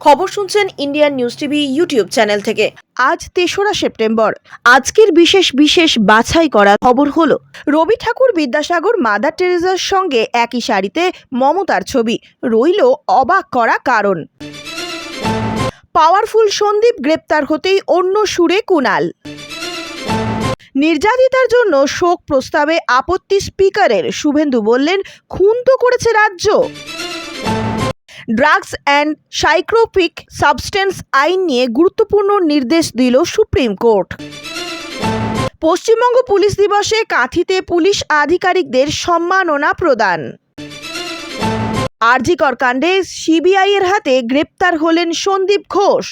খবর শুনছেন Indian news TV YouTube channel থেকে। আজ তেসরা সেপ্টেম্বর। আজকের বিশেষ বিশেষ বাছাই করা খবর হলো, রবি ঠাকুর বিদ্যাসাগর, মাদার টেরেজার সঙ্গে একই শাড়িতে মমতার ছবি। রইল অবাক করা কারণ। পাওয়ারফুল সন্দীপ গ্রেপ্তার হতেই অন্য সুরে কুনাল নির্যাতিতার জন্য শোক প্রস্তাবে আপত্তি স্পিকারের, শুভেন্দু বললেন, খুন তো করেছে রাজ্য। ড্রাগস অ্যান্ড সাইক্রোপিক সাবস্টেন্স আইন নিয়ে গুরুত্বপূর্ণ নির্দেশ দিল সুপ্রিম কোর্ট পশ্চিমবঙ্গ পুলিশ দিবসে কাঁথিতে পুলিশ আধিকারিকদের সম্মাননা প্রদান। আরজিকর কাণ্ডে সিবিআইয়ের হাতে গ্রেপ্তার হলেন সন্দীপ ঘোষ।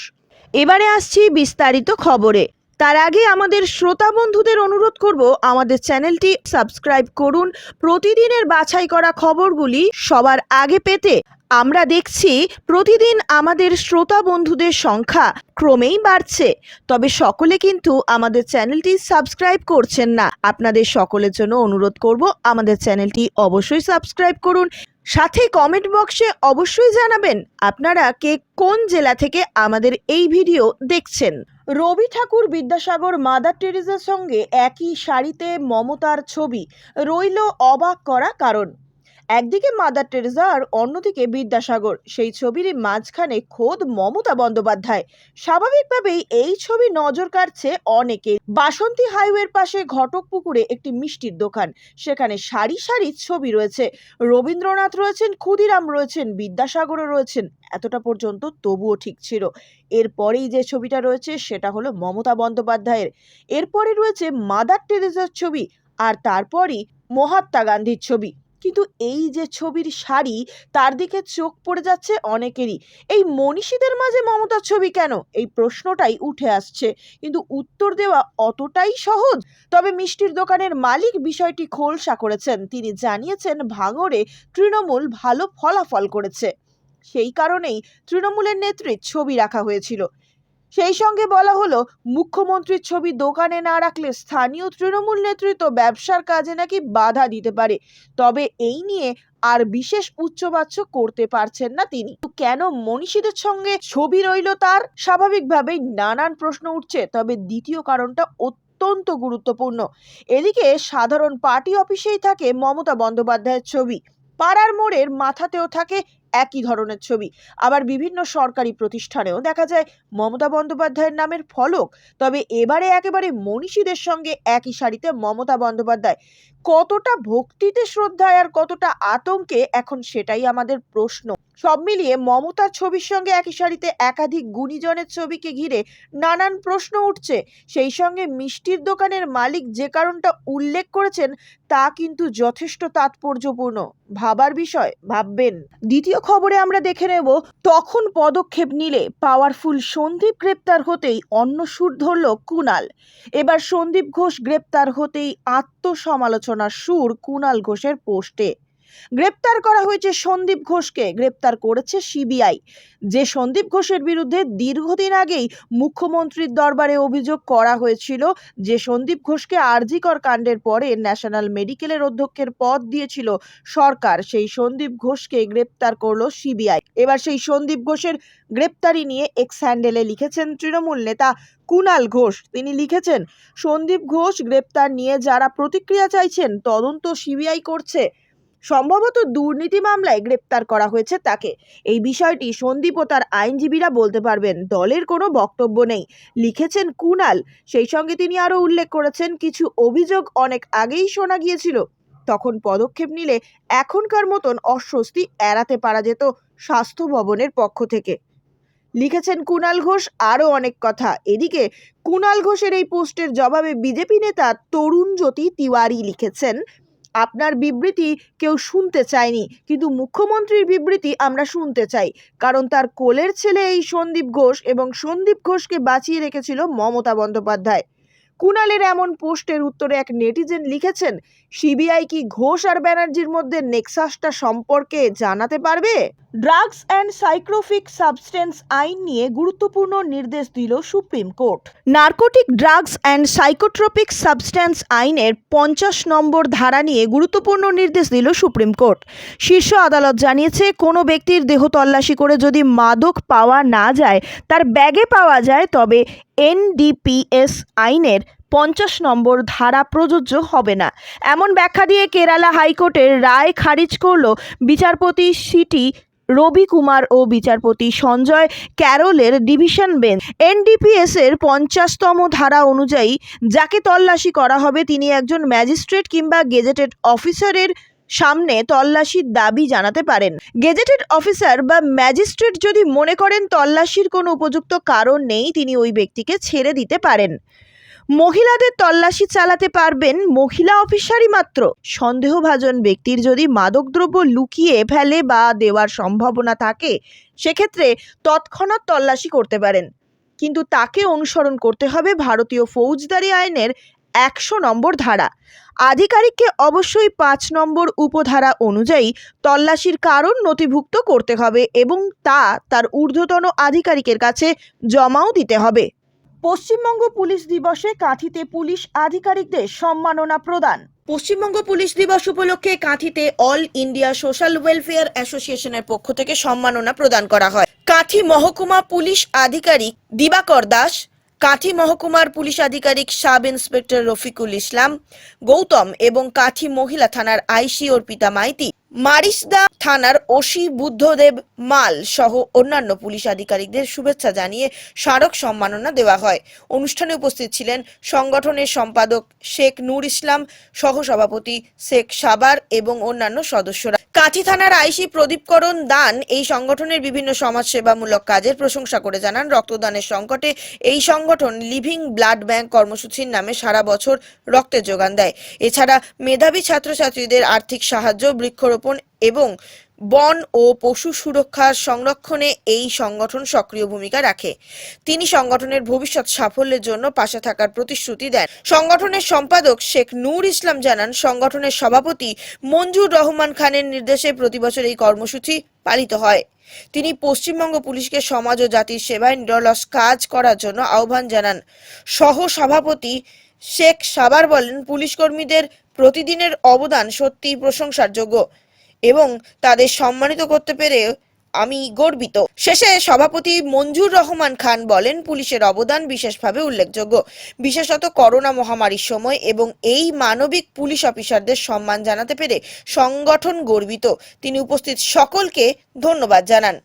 এবারে আসছি বিস্তারিত খবরে। তার আগে আমাদের শ্রোতা বন্ধুদের অনুরোধ করব আমাদের চ্যানেলটি সাবস্ক্রাইব করুন। প্রতিদিনের বাছাই করা খবরগুলি সবার আগে পেতে আমরা দেখছি প্রতিদিন আমাদের শ্রোতা বন্ধুদের সংখ্যা ক্রমেই বাড়ছে। তবে সকলে কিন্তু আমাদের চ্যানেলটি সাবস্ক্রাইব করছেন না। আপনাদের সকলের জন্য অনুরোধ করব আমাদের চ্যানেলটি অবশ্যই সাবস্ক্রাইব করুন। সাথে কমেন্ট বক্সে অবশ্যই জানাবেন আপনারা কে কোন জেলা থেকে আমাদের এই ভিডিও দেখছেন। রবি ঠাকুর বিদ্যাসাগর মাদার টেরিজের সঙ্গে একই শাড়িতে মমতার ছবি। রইল অবাক করা কারণ। একদিকে মাদার টেরেজা আর অন্যদিকে বিদ্যাসাগর। সেই ছবির মাঝখানে খোদ মমতা বন্দ্যোপাধ্যায়। স্বাভাবিকভাবেই এই ছবি নজর কাটছে অনেকে। বাসন্তী হাইওয়ের পাশে ঘটক পুকুরে একটি মিষ্টির দোকান। সেখানে সারি সারি ছবি রয়েছে। রবীন্দ্রনাথ রয়েছেন, ক্ষুদিরাম রয়েছেন, বিদ্যাসাগরও রয়েছেন। এতটা পর্যন্ত তবুও ঠিক ছিল। এরপরেই যে ছবিটা রয়েছে সেটা হলো মমতা বন্দ্যোপাধ্যায়ের। এরপরে রয়েছে মাদার টেরেজার ছবি আর তারপরই মহাত্মা গান্ধীর ছবি। কিন্তু এই যে ছবির শাড়ি, তার দিকে চোখ পড়ে যাচ্ছে অনেকেরই। এই মনীষীদের মাঝে মমতার ছবি কেন? এই প্রশ্নটাই উঠে আসছে। কিন্তু উত্তর দেওয়া অতটাই সহজ। তবে মিষ্টির দোকানের মালিক বিষয়টি খোলসা করেছেন। তিনি জানিয়েছেন, ভাঙড়ে তৃণমূল ভালো ফলাফল করেছে। সেই কারণেই তৃণমূলের নেত্রীর ছবি রাখা হয়েছিল। সেই সঙ্গে বলা হলো, মুখ্যমন্ত্রীর ছবি দোকানে না রাখলে স্থানীয় তৃণমূল নেতৃত্ব ব্যবসার কাজে নাকি বাধা দিতে পারে। তবে এই নিয়ে আর বিশেষ উচ্চবাচ্য করতে পারছেন না তিনি। কেন মনীষীদের সঙ্গে ছবি রইল তার? স্বাভাবিকভাবেই নানান প্রশ্ন উঠছে, তবে দ্বিতীয় কারণটা অত্যন্ত গুরুত্বপূর্ণ। এদিকে সাধারণ পার্টি অফিসেই থাকে মমতা বন্দ্যোপাধ্যায়ের ছবি। পাড়ার মোড়ের মাথাতেও থাকে একই ধরনের ছবি। আবার বিভিন্ন সরকারি প্রতিষ্ঠানেও দেখা যায় মমতা বন্দ্যোপাধ্যায়ের নামের ফলক, তবে এবারে একেবারে মনীষীদের সঙ্গে একই সারিতে মমতা বন্দ্যোপাধ্যায়। কতটা ভক্তিতে শ্রদ্ধায় আর কতটা আতঙ্কে, এখন সেটাই আমাদের প্রশ্ন। সব মিলিয়ে মমতার ছবির সঙ্গে একই সারিতে একাধিক গুণীজনের ছবিকে ঘিরে নানান প্রশ্ন উঠছে। সেই সঙ্গে মিষ্টির দোকানের মালিক যে কারণটা উল্লেখ করেছেন, তা কিন্তু যথেষ্ট তাৎপর্যপূর্ণ। ভাবার বিষয়, ভাববেন। দ্বিতীয় খবরে আমরা দেখে নেব, তখন পদক্ষেপ নিলে পাওয়ারফুল সন্দীপ গ্রেপ্তার হতেই অন্য সুর ধরল কুনাল এবার সন্দীপ ঘোষ গ্রেপ্তার হতেই আত্মসমালোচনার সুর কুনাল ঘোষের পোস্টে। গ্রেপ্তার করা হয়েছে সন্দীপ ঘোষকে। গ্রেপ্তার করেছে সিবিআই। যে সন্দীপ ঘোষের বিরুদ্ধে দীর্ঘদিন আগেই মুখ্যমন্ত্রীর দরবারে অভিযোগ করা হয়েছিল, যে সন্দীপ ঘোষকে আরজিকর কাণ্ডের পরে ন্যাশনাল মেডিকেলের অধ্যক্ষের পদ দিয়েছিল সরকার। সেই সন্দীপ ঘোষকে গ্রেপ্তার করল সিবিআই। এবার সেই সন্দীপ ঘোষের গ্রেপ্তারি নিয়ে এক্স হ্যান্ডেলে লিখেছেন তৃণমূল নেতা কুনাল ঘোষ। তিনি লিখেছেন, সন্দীপ ঘোষ গ্রেপ্তার নিয়ে যারা প্রতিক্রিয়া চাইছেন, তদন্ত সিবিআই করছে। সম্ভবত দুর্নীতি মামলায় গ্রেপ্তার করা হয়েছে তাকে। এই বিষয়টি সন্দীপ ও তার আইনজীবীরা বলতে পারবেন, দলের কোনো বক্তব্য নেই। লিখেছেন কুনাল, সেই সঙ্গে তিনি আরও উল্লেখ করেছেন, কিছু অভিযোগ অনেক আগেই শোনা গিয়েছিল। তখন পদক্ষেপ নিলে এখনকার মতন অস্বস্তি এড়াতে পারা যেত স্বাস্থ্য ভবনের পক্ষ থেকে। লিখেছেন কুনাল ঘোষ আরও অনেক কথা। এদিকে কুনাল ঘোষের এই পোস্টের জবাবে বিজেপি নেতা তরুণ জ্যোতি তিওয়ারি লিখেছেন আপনার বিবৃতি কেউ শুনতে চায়নি। কিন্তু মুখ্যমন্ত্রীর বিবৃতি আমরা শুনতে চাই। কারণ তার কোলের ছেলে এই সন্দীপ ঘোষ এবং সন্দীপ ঘোষকে বাঁচিয়ে রেখেছিল মমতা বন্দ্যোপাধ্যায়। কুণালের এমন পোস্টের উত্তরে এক নেটিজেন লিখেছেন, সিবিআই কি ঘোষ আর ব্যানার্জির মধ্যে নেক্সাসটা সম্পর্কে জানাতে পারবে? ড্রাগস অ্যান্ড সাইক্রোফিক সাবস্টেন্স আইন নিয়ে গুরুত্বপূর্ণ নির্দেশ দিল supreme court. Narcotic drugs and psychotropic substance আইনের পঞ্চাশ নম্বর ধারা নিয়ে গুরুত্বপূর্ণ নির্দেশ দিল সুপ্রিম কোর্ট। শীর্ষ আদালত জানিয়েছে, কোনো ব্যক্তির দেহ তল্লাশি করে যদি মাদক পাওয়া না যায়, তার ব্যাগে পাওয়া যায়, তবে এনডিপিএস আইনের পঞ্চাশ নম্বর ধারা প্রযোজ্য হবে না। এমন ব্যাখ্যা দিয়ে কেরালা হাইকোর্টের রায় খারিজ করল বিচারপতি সিটি রবি কুমার ও বিচারপতি সঞ্জয় ক্যারলের ডিভিশন বেঞ্চ। এনডিপিএস এর পঞ্চাশতম ধারা অনুযায়ী যাকে তল্লাশি করা হবে, তিনি একজন ম্যাজিস্ট্রেট কিংবা গেজেটেড অফিসারের সামনে তল্লাশির দাবি জানাতে পারেন। গেজেটেড অফিসার বা ম্যাজিস্ট্রেট যদি মনে করেন তল্লাশির কোনো উপযুক্ত কারণ নেই, তিনি ওই ব্যক্তিকে ছেড়ে দিতে পারেন। মহিলাদের তল্লাশি চালাতে পারবেন মহিলা অফিসারই মাত্র। সন্দেহভাজন ব্যক্তির যদি মাদকদ্রব্য লুকিয়ে ফেলে বা দেওয়ার সম্ভাবনা থাকে, সেক্ষেত্রে তৎক্ষণাৎ তল্লাশি করতে পারেন। কিন্তু তাকে অনুসরণ করতে হবে ভারতীয় ফৌজদারি আইনের একশো নম্বর ধারা। আধিকারিককে অবশ্যই পাঁচ নম্বর উপধারা অনুযায়ী তল্লাশির কারণ নথিভুক্ত করতে হবে এবং তা তার ঊর্ধ্বতন আধিকারিকের কাছে জমাও দিতে হবে। পশ্চিমবঙ্গ পুলিশ দিবসে কাঁথিতে পুলিশ আধিকারিকদের সম্মাননা প্রদান। পশ্চিমবঙ্গ পুলিশ দিবস উপলক্ষে কাঁথিতে অল ইন্ডিয়া সোশ্যাল ওয়েলফেয়ার অ্যাসোসিয়েশনের পক্ষ থেকে সম্মাননা প্রদান করা হয়। কাঁথি মহকুমা পুলিশ আধিকারিক দিবাকর দাস কাঁথি মহকুমার পুলিশ আধিকারিক সাব ইন্সপেক্টর রফিকুল ইসলাম, গৌতম এবং কাঠি মহিলা থানার আইসি অর্পিতা মাইতি, মারিসদা থানার ওসি বুদ্ধদেব মাল সহ অন্যান্য পুলিশ আধিকারিকদের শুভেচ্ছা জানিয়ে স্মারক সম্মাননা দেওয়া হয়। অনুষ্ঠানে উপস্থিত ছিলেন সংগঠনের সম্পাদক শেখ নূর ইসলাম, সহসভাপতি শেখ সাবার এবং অন্যান্য সদস্যরা। কাঁথি থানার আইসি প্রদীপকরণ দান এই সংগঠনের বিভিন্ন সমাজসেবামূলক কাজের প্রশংসা করে জানান। রক্তদানের সংকটে এই সংগঠন লিভিং ব্লাড ব্যাংক কর্মসূচির নামে সারা বছর রক্তের যোগান দেয়। এছাড়া মেধাবী ছাত্রছাত্রীদের আর্থিক সাহায্য, বৃক্ষরোপণ এবং বন ও পশু সুরক্ষার সংরক্ষণে এই সংগঠন সক্রিয় ভূমিকা রাখে। তিনি সংগঠনের ভবিষ্যৎ সাফল্যের জন্য পাশে থাকার প্রতিশ্রুতি দেন। সংগঠনের সম্পাদক শেখ নূর ইসলাম জানান, সংগঠনের সভাপতি মঞ্জুর রহমান খানের নির্দেশে প্রতিবছর এই কর্মসূচি পালিত হয়। তিনি পশ্চিমবঙ্গ পুলিশকে সমাজ ও জাতির সেবায় নিরলস কাজ করার জন্য আহ্বান জানান। সহ সভাপতি শেখ সাবার বলেন পুলিশ কর্মীদের প্রতিদিনের অবদান সত্যিই প্রশংসার যোগ্য এবং তাদের সম্মানিত করতে পেরে আমি গর্বিত। শেষে সভাপতি মঞ্জুর রহমান খান বলেন, পুলিশের অবদান বিশেষভাবে উল্লেখযোগ্য। বিশেষত করোনা মহামারীর সময় এবং এই মানবিক পুলিশ অফিসারদের সম্মান জানাতে পেরে সংগঠন গর্বিত। তিনি উপস্থিত সকলকে ধন্যবাদ জানান।